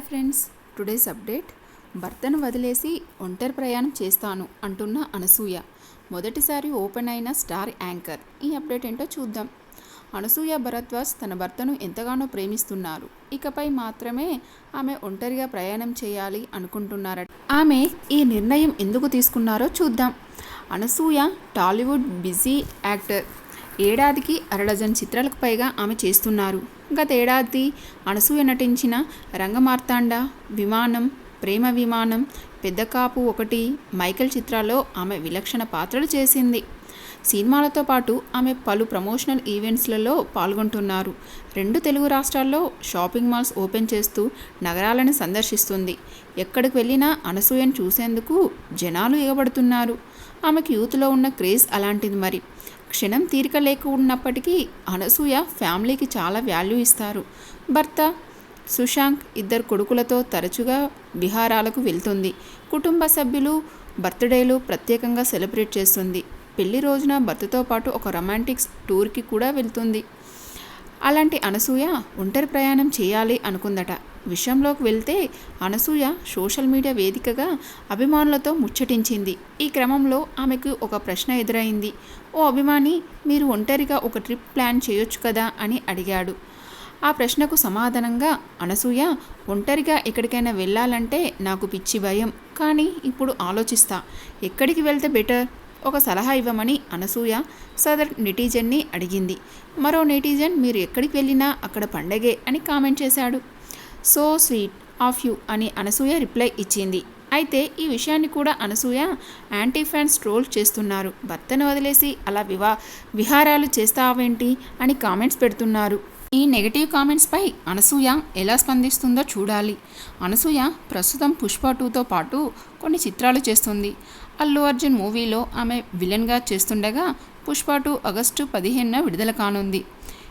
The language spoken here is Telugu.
Hi friends today's update. భర్తను వదిలేసి ఒంటరి ప్రయాణం చేస్తాను అంటున్న అనసూయ. మొదటిసారి ఓపెన్ అయిన స్టార్ యాంకర్. ఈ అప్డేట్ ఏంటో చూద్దాం. అనసూయ భరద్వాజ్ తన భర్తను ఎంతగానో ప్రేమిస్తున్నారు. ఇకపై మాత్రమే ఆమె ఒంటరిగా ప్రయాణం చేయాలి అనుకుంటున్నారట. ఆమె ఈ నిర్ణయం ఎందుకు తీసుకున్నారో చూద్దాం. Anasuya Tollywood busy actor. ఏడాదికి అరడజన్ చిత్రాలకు పైగా ఆమె చేస్తున్నారు. గతేడాది అనసూయ నటించిన రంగమార్తాండ విమానం ప్రేమ విమానం పెద్ద కాపు ఒకటి మైకెల్ చిత్రాల్లో ఆమె విలక్షణ పాత్రలు చేసింది. సినిమాలతో పాటు ఆమె పలు ప్రమోషనల్ ఈవెంట్స్లలో పాల్గొంటున్నారు. రెండు తెలుగు రాష్ట్రాల్లో షాపింగ్ మాల్స్ ఓపెన్ చేస్తూ నగరాలను సందర్శిస్తుంది. ఎక్కడికి వెళ్ళినా అనసూయను చూసేందుకు జనాలు ఎగబడుతున్నారు. ఆమెకు యూత్లో ఉన్న క్రేజ్ అలాంటిది మరి. క్షణం తీరిక లేక ఉన్నప్పటికీ అనసూయ ఫ్యామిలీకి చాలా వాల్యూ ఇస్తారు. భర్త సుశాంక్ ఇద్దరు కొడుకులతో తరచుగా విహారాలకు వెళ్తుంది. కుటుంబ సభ్యులు బర్త్డేలు ప్రత్యేకంగా సెలబ్రేట్ చేస్తుంది. పెళ్ళి రోజున భర్తతో పాటు ఒక రొమాంటిక్స్ టూర్కి కూడా వెళ్తుంది. అలాంటి అనసూయ ఒంటరి ప్రయాణం చేయాలి అనుకుందట. విషయంలోకి వెళ్తే అనసూయ సోషల్ మీడియా వేదికగా అభిమానులతో ముచ్చటించింది. ఈ క్రమంలో ఆమెకు ఒక ప్రశ్న ఎదురైంది. ఓ అభిమాని మీరు ఒంటరిగా ఒక ట్రిప్ ప్లాన్ చేయొచ్చు కదా? అని అడిగాడు. ఆ ప్రశ్నకు సమాధానంగా అనసూయ ఒంటరిగా ఎక్కడికైనా వెళ్ళాలంటే నాకు పిచ్చి భయం కానీ ఇప్పుడు ఆలోచిస్తా. ఎక్కడికి వెళ్తే బెటర్? ఒక సలహా ఇవ్వమని అనసూయ సదర్ నెటిజన్ని అడిగింది. మరో నెటిజన్ మీరు ఎక్కడికి వెళ్ళినా అక్కడ పండగే అని కామెంట్ చేశాడు. సో స్వీట్ ఆఫ్ యూ అని అనసూయ రిప్లై ఇచ్చింది. అయితే ఈ విషయాన్ని కూడా అనసూయ యాంటీ ఫ్యాన్స్ ట్రోల్ చేస్తున్నారు. భర్తను వదిలేసి అలా వివా విహారాలు చేస్తావేంటి అని కామెంట్స్ పెడుతున్నారు. ఈ నెగటివ్ కామెంట్స్పై అనసూయ ఎలా స్పందిస్తుందో చూడాలి. అనసూయ ప్రస్తుతం పుష్ప టూతో పాటు కొన్ని చిత్రాలు చేస్తుంది. అల్లు అర్జున్ మూవీలో ఆమె విలన్గా చేస్తుండగా పుష్ప టూ ఆగస్టు పదిహేనున విడుదల కానుంది.